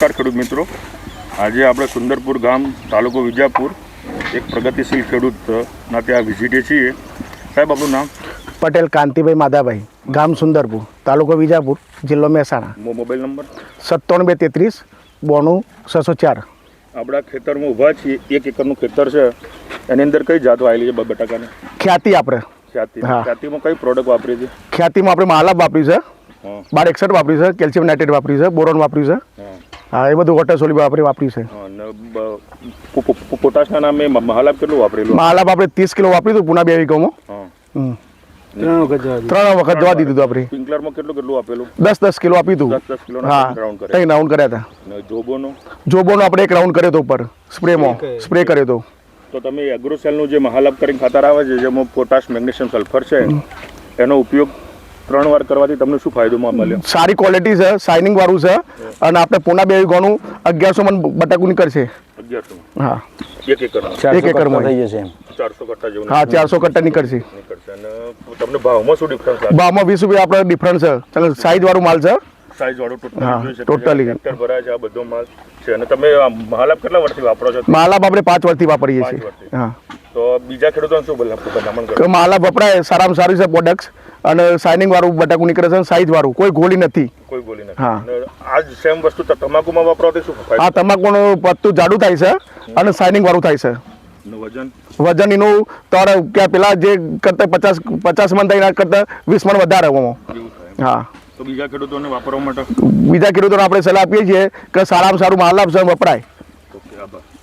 નમસ્કાર ખેડૂત મિત્રો. આજે આપણે સુંદરપુર ગામ તાલુકો વિજાપુર એક પ્રગતિશીલ ખેડૂતના ત્યાં વિઝિટે છીએ. સાહેબ આપણું નામ? પટેલ કાંતિભાઈ માધાભાઈ ગામ સુંદરપુર તાલુકો વિજાપુર જિલ્લો મહેસાણા. Mobile number? સત્તાણું બે તેત્રીસ બોણું છસો ચાર. આપણા ખેતરમાં ઊભા છીએ. એક એકરનું ખેતર છે. એની અંદર કઈ જાતો આવેલી છે બટાકાની? ખ્યાતિ આપણે. ખ્યાતિ. ખ્યાતિમાં કઈ પ્રોડક્ટ વાપરી છે? ખ્યાતિમાં આપણે મહાલાભ વાપર્યું છે. બાર એકસઠ વાપર્યું છે. કેલ્શિયમ નાઇટ્રેટ વાપર્યું છે. બોરોન વાપર્યું છે. હા એ બધું વોટર સોલી વાપરી વાપર્યું છે. પોટાશના નામે મ- કેટલું વાપરેલું? મહાલાભ આપણે ત્રીસ કિલો વાપર્યું હતું પુના બે વીઘોમાં. ત્રણ વખત જવા દીધું. આપણે. સ્પ્રિંકલરમાં કેટલું કેટલું આપેલું દસ દસ કિલો આપ્યું હતું. દસ કિલો હા ત્રણ રાઉન્ડ કર્યા. હતા. જોબોનો? જોબોનો આપણે એક રાઉન્ડ કર્યો હતો ઉપર. સ્પ્રેમાં સ્પ્રે કર્યો. હતો. તો તમે એગ્રોસેલનું જે મહાલાભ કરીને ખાતર આવે છે જેમાં પોટાશ મેગ્નેશિયમ સલ્ફર છે એનો ઉપયોગ ત્રણ વાર કરવાથી તમને શું ફાયદો મળે મળ્યો સારી ક્વોલિટી છે શાઇનિંગ વાળું છે અને આપણે પૂના બે ગણું અગિયારસો મન બટાકુ નીકળશે અગિયારસો હા. એક એકર એક એકરમાં ચારસો કટ્ટા જેવું હા ચારસો કટ્ટા નીકળશે. નીકળશે. તમને ભાવમાં શું ડિફરન્સ ભાવમાં વીસ રૂપિયા આપણે ડિફરન્સ છે. ચાલો સાઈઝ વાળું માલ છે. સાઈઝ વાળો ટોટલ. ટ્રેક્ટર ભરાય છે આ બધો માલ છે. અને તમે આ કેટલા વર્ષથી વાપરો છો? માલાબ આપણે પાંચ વર્ષથી વાપરીએ છીએ. હા. તો બીજા ખેડૂતોને શું ભલા- ભલામણ કરો તો માલાબ વપરાય સારામાં સારું છે પ્રોડક્ટ અને શાઇનિંગ વાળું બટાકું નીકળે છે સાઈઝ વાળું કોઈ ગોળી નથી. કોઈ ગોળી નથી. હા. અને આ જ સેમ વસ્તુ તમાકુમાં વાપરો તો શું હા તમાકુનું પત્તું જાડું થાય છે અને શાઇનિંગ વાળું થાય છે. વજન? વજન એનું તારે ક્યાં પેલા જે કરતા પચાસ પચાસ મણ થાય એના કરતાં વીસ મણ વધારે હા. તો બીજા ખેડૂતોને વાપરવા માટે? બીજા ખેડૂતોને આપણે સલાહ આપીએ છીએ કે સારામાં સારું માલ આપશે વપરાય.